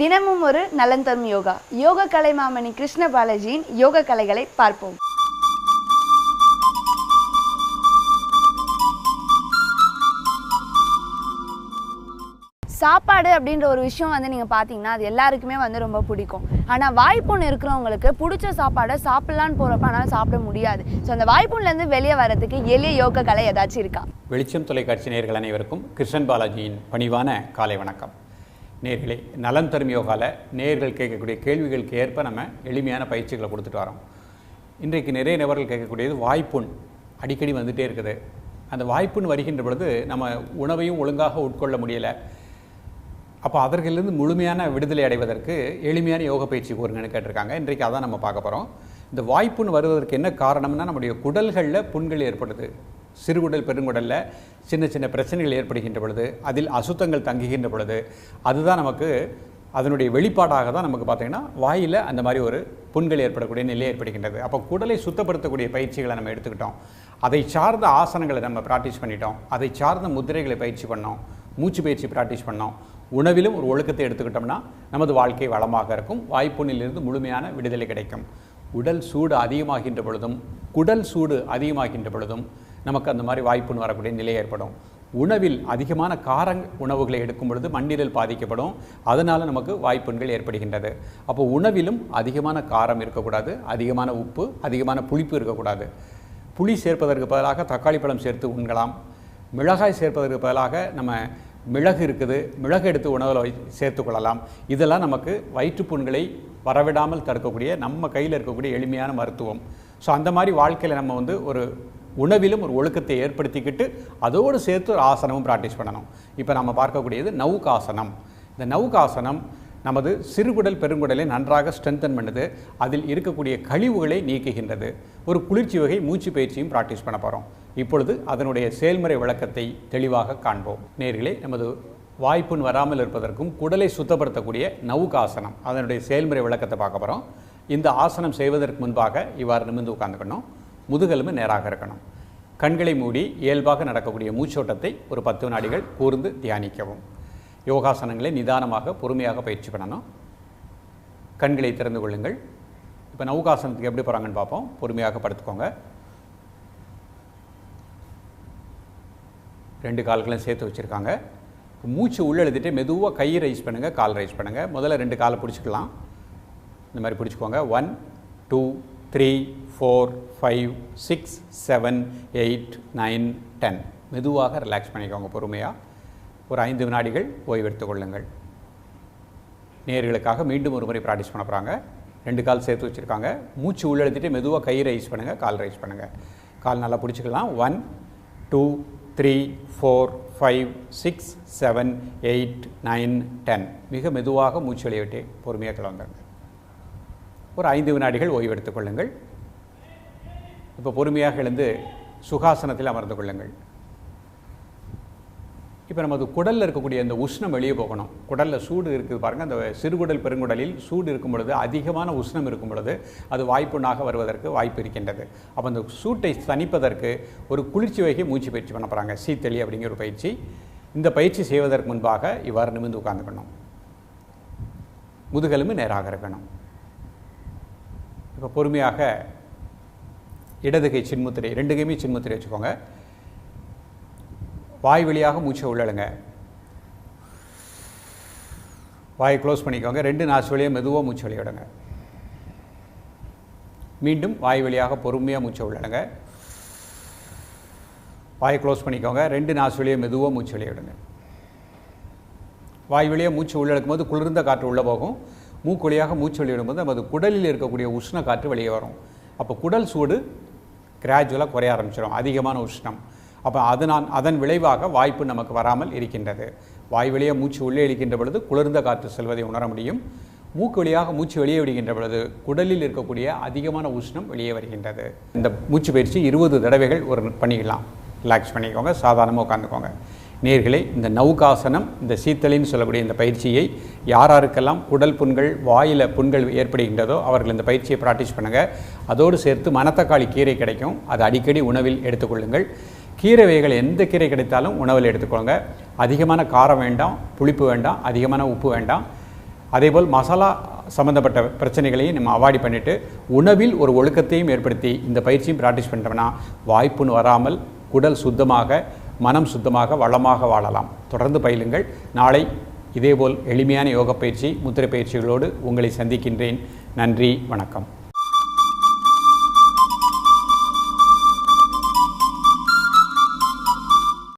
தினமும் ஒரு நலன் தரும் யோகா. யோக கலை மாமணி கிருஷ்ண பாலாஜியின் யோக கலைகளை பார்ப்போம். சாப்பாடு அப்படின்ற ஒரு விஷயம் வந்து நீங்கள் பார்த்தீங்கன்னா அது எல்லாருக்குமே வந்து ரொம்ப பிடிக்கும். ஆனால் வாய்ப்புண் இருக்கிறவங்களுக்கு பிடிச்ச சாப்பாடை சாப்பிட்லான்னு போகிறப்ப ஆனால் சாப்பிட முடியாது. ஸோ அந்த வாய்ப்புண்லேருந்து வெளியே வரதுக்கு எளிய யோக கலை ஏதாச்சும் இருக்கா? வெளிச்சம் தொலைக்காட்சி நேர்கள் அனைவருக்கும் கிருஷ்ணன் பாலாஜியின் பணிவான காலை வணக்கம். நேர்களே நலம் தரும் யோகாவில் நேர்கள் கேட்கக்கூடிய கேள்விகளுக்கு ஏற்ப நம்ம எளிமையான பயிற்சிகளை கொடுத்துட்டு வரோம். இன்றைக்கு நிறைய நபர்கள் கேட்கக்கூடியது வாய்ப்புண் அடிக்கடி வந்துகிட்டே இருக்குது. அந்த வாய்ப்புன்னு வருகின்ற பொழுது நம்ம உணவையும் ஒழுங்காக உட்கொள்ள முடியலை. அப்போ அதற்கிலிருந்து முழுமையான விடுதலை அடைவதற்கு எளிமையான யோக பயிற்சி கூறுங்கன்னு கேட்டிருக்காங்க. இன்றைக்கு அதான் நம்ம பார்க்க போகிறோம் இந்த வாய்ப்புன்னு வருவதற்கு என்ன காரணம்னா நம்முடைய குடல்களில் புண்கள் ஏற்படுது. சிறுகுடல் பெருங்குடலில் சின்ன சின்ன பிரச்சனைகள் ஏற்படுகின்ற பொழுது அதில் அசுத்தங்கள் தங்குகின்ற பொழுது அதுதான் நமக்கு அதனுடைய வெளிப்பாடாக தான் நமக்கு பார்த்தீங்கன்னா வாயில் அந்த மாதிரி ஒரு புண்கள் ஏற்படக்கூடிய நிலை ஏற்படுகின்றது. அப்போ குடலை சுத்தப்படுத்தக்கூடிய பயிற்சிகளை நம்ம எடுத்துக்கிட்டோம். அதை சார்ந்த ஆசனங்களை நம்ம ப்ராக்டிஸ் பண்ணிட்டோம். அதை சார்ந்த முத்திரைகளை பயிற்சி பண்ணோம். மூச்சு பயிற்சி ப்ராக்டிஸ் பண்ணோம். உணவிலும் ஒரு ஒழுக்கத்தை எடுத்துக்கிட்டோம்னா நமது வாழ்க்கை வளமாக இருக்கும். வாய்ப்புண்ணிலிருந்து முழுமையான விடுதலை கிடைக்கும். உடல் சூடு அதிகமாகின்ற பொழுதும் குடல் சூடு அதிகமாகின்ற பொழுதும் நமக்கு அந்த மாதிரி வாய்ப்புன்னு வரக்கூடிய நிலை ஏற்படும். உணவில் அதிகமான கார உணவுகளை எடுக்கும் பொழுது மண்ணீரல் பாதிக்கப்படும். அதனால் நமக்கு வாய்ப்புண்கள் ஏற்படுகின்றது. அப்போ உணவிலும் அதிகமான காரம் இருக்கக்கூடாது அதிகமான உப்பு அதிகமான புளிப்பு இருக்கக்கூடாது. புளி சேர்ப்பதற்கு பதிலாக தக்காளி பழம் சேர்த்து உண்கலாம். மிளகாய் சேர்ப்பதற்கு பதிலாக நம்ம மிளகு இருக்குது மிளகு எடுத்து உணவில் வை சேர்த்து கொள்ளலாம். இதெல்லாம் நமக்கு வயிற்றுப்புண்களை வரவிடாமல் தடுக்கக்கூடிய நம்ம கையில் இருக்கக்கூடிய எளிமையான மருத்துவம். ஸோ அந்த மாதிரி வாழ்க்கையில் நம்ம வந்து ஒரு உணவிலும் ஒரு ஒழுக்கத்தை ஏற்படுத்திக்கிட்டு அதோடு சேர்த்து ஒரு ஆசனமும் ப்ராக்டிஸ் பண்ணணும். இப்போ நம்ம பார்க்கக்கூடியது நவுகாசனம். இந்த நவுகாசனம் நமது சிறுகுடல் பெருங்குடலை நன்றாக ஸ்ட்ரென்தன் பண்ணுது. அதில் இருக்கக்கூடிய கழிவுகளை நீக்குகின்றது. ஒரு குளிர்ச்சி வகை மூச்சு பயிற்சியும் ப்ராக்டிஸ் பண்ண போகிறோம் இப்பொழுது அதனுடைய செயல்முறை விளக்கத்தை தெளிவாக காண்போம். நேர்களே நமது வாய்ப்புண் வராமல் இருப்பதற்கும் குடலை சுத்தப்படுத்தக்கூடிய நவுகாசனம் அதனுடைய செயல்முறை விளக்கத்தை பார்க்க போகிறோம் இந்த ஆசனம் செய்வதற்கு முன்பாக இவ்வாறு நிமிர்ந்து உட்காந்துக்கணும் முதுகெலும்பு நேராக இருக்கணும். கண்களை மூடி இயல்பாக நடக்கக்கூடிய மூச்சோட்டத்தை ஒரு பத்து வினாடிகள் கூர்ந்து தியானிக்கவும். யோகாசனங்களை நிதானமாக பொறுமையாக பயிற்சி பண்ணணும். கண்களை திறந்து கொள்ளுங்கள். இப்போ நவுகாசனத்துக்கு எப்படி போகிறாங்கன்னு பார்ப்போம். பொறுமையாக படுத்துக்கோங்க. ரெண்டு கால்களையும் சேர்த்து வச்சுருக்காங்க. மூச்சு உள்ள எழுதிட்டு மெதுவாக கை ரைஸ் பண்ணுங்கள் கால் ரைஸ் பண்ணுங்கள் முதல்ல ரெண்டு காலை பிடிச்சிக்கலாம். இந்த மாதிரி பிடிச்சிக்கோங்க. One two three four five six seven eight nine ten மெதுவாக ரிலாக்ஸ் பண்ணிக்கோங்க பொறுமையாக ஒரு ஐந்து வினாடிகள் ஓய்வெடுத்துக் கொள்ளுங்கள். நேர்களுக்காக மீண்டும் ஒரு முறை ப்ராக்டிஸ் பண்ண போகிறாங்க ரெண்டு கால் சேர்த்து வச்சுருக்காங்க. மூச்சு உள்ளெழுத்திட்டு மெதுவாக கை ரைஸ் பண்ணுங்கள் கால் ரைஸ் பண்ணுங்கள் கால் நல்லா பிடிச்சிக்கலாம். One two three four five six seven eight nine ten மிக மெதுவாக மூச்சு வெளியிட்டு பொறுமையாக கிளம்புங்க. ஒரு ஐந்து வினாடிகள் ஓய்வெடுத்துக் கொள்ளுங்கள். இப்போ பொறுமையாக எழுந்து சுகாசனத்தில் அமர்ந்து கொள்ளுங்கள். இப்போ நமது குடலில் இருக்கக்கூடிய அந்த உஷ்ணம் வெளியே போகணும். குடலில் சூடு இருக்குது பாருங்கள் அந்த சிறுகுடல் பெருங்குடலில் சூடு இருக்கும் பொழுது அதிகமான உஷ்ணம் இருக்கும் பொழுது அது வாய்ப்புண்ணாக வருவதற்கு வாய்ப்பு இருக்கின்றது. அப்போ அந்த சூட்டை தணிப்பதற்கு ஒரு குளிர்ச்சி வகை மூச்சு பயிற்சி பண்ண போகிறாங்க சீத்தளி அப்படிங்கிற ஒரு பயிற்சி. இந்த பயிற்சி செய்வதற்கு முன்பாக இவ்வாறு நிமிர்ந்து உட்காந்துக்கணும் முதுகெலும்பு நேராக இருக்கணும். இப்போ பொறுமையாக இடதுகை சின்முத்திரை ரெண்டு கையுமே சின்முத்திரை வச்சுக்கோங்க. வாய் வழியாக மூச்சை உள்ளழுங்க. வாயை க்ளோஸ் பண்ணிக்கோங்க. ரெண்டு நாசு வழியாக மெதுவாக மூச்சு வெளியிடுங்க. மீண்டும் வாய் வழியாக பொறுமையாக மூச்சை உள்ளடுங்க வாயை க்ளோஸ் பண்ணிக்கோங்க. ரெண்டு நாசு வழியாக மெதுவாக மூச்சு வெளியிடுங்க. வாய் வழியாக மூச்சு உள்ளெடுக்கும் போது குளிர்ந்த காற்று உள்ளே போகும். மூக்கு வழியாக மூச்சு வெளியிடும்போது நமது குடலில் இருக்கக்கூடிய உஷ்ண காற்று வெளியே வரும். அப்போ குடல் சூடு கிராஜுவலாக குறைய ஆரம்பிச்சிடும் அதிகமான உஷ்ணம். அப்போ அதனால் அதன் விளைவாக வாய்ப்பு நமக்கு வராமல் இருக்கின்றது. வாய் வழியாக மூச்சு உள்ளே இழுக்கின்ற பொழுது குளிர்ந்த காற்று செல்வதை உணர முடியும். மூக்கு வழியாக மூச்சு வெளியே விடுகின்ற பொழுது குடலில் இருக்கக்கூடிய அதிகமான உஷ்ணம் வெளியே வருகின்றது. இந்த மூச்சு பயிற்சி இருபது தடவைகள் ஒரு பண்ணிக்கலாம். ரிலாக்ஸ் பண்ணிக்கோங்க. சாதாரணமாக உட்காந்துக்கோங்க நேர்களே இந்த நௌகாசனம் இந்த சீத்தலின்னு சொல்லக்கூடிய இந்த பயிற்சியை யாராருக்கெல்லாம் குடல் புண்கள் வாயில் புண்கள் ஏற்படுகின்றதோ அவர்கள் இந்த பயிற்சியை ப்ராக்டிஸ் பண்ணுங்கள் அதோடு சேர்த்து மணத்தக்காளி கீரை கிடைக்கும். அது அடிக்கடி உணவில் எடுத்துக்கொள்ளுங்கள். கீரை வகைகள் எந்த கீரை கிடைத்தாலும் உணவில் எடுத்துக்கொள்ளுங்க. அதிகமான காரம் வேண்டாம் புளிப்பு வேண்டாம் அதிகமான உப்பு வேண்டாம். அதேபோல் மசாலா சம்மந்தப்பட்ட பிரச்சனைகளையும் நம்ம அவாய்ட் பண்ணிவிட்டு உணவில் ஒரு ஒழுக்கத்தையும் ஏற்படுத்தி இந்த பயிற்சியும் ப்ராக்டிஸ் பண்ணிட்டோம்னா வாய்ப்புன்னு வராமல் குடல் சுத்தமாக மனம் சுத்தமாக வளமாக வாழலாம். தொடர்ந்து பயிலுங்கள். நாளை இதேபோல் எளிமையான யோக பயிற்சி முத்திரை பயிற்சிகளோடு உங்களை சந்திக்கின்றேன். நன்றி வணக்கம்.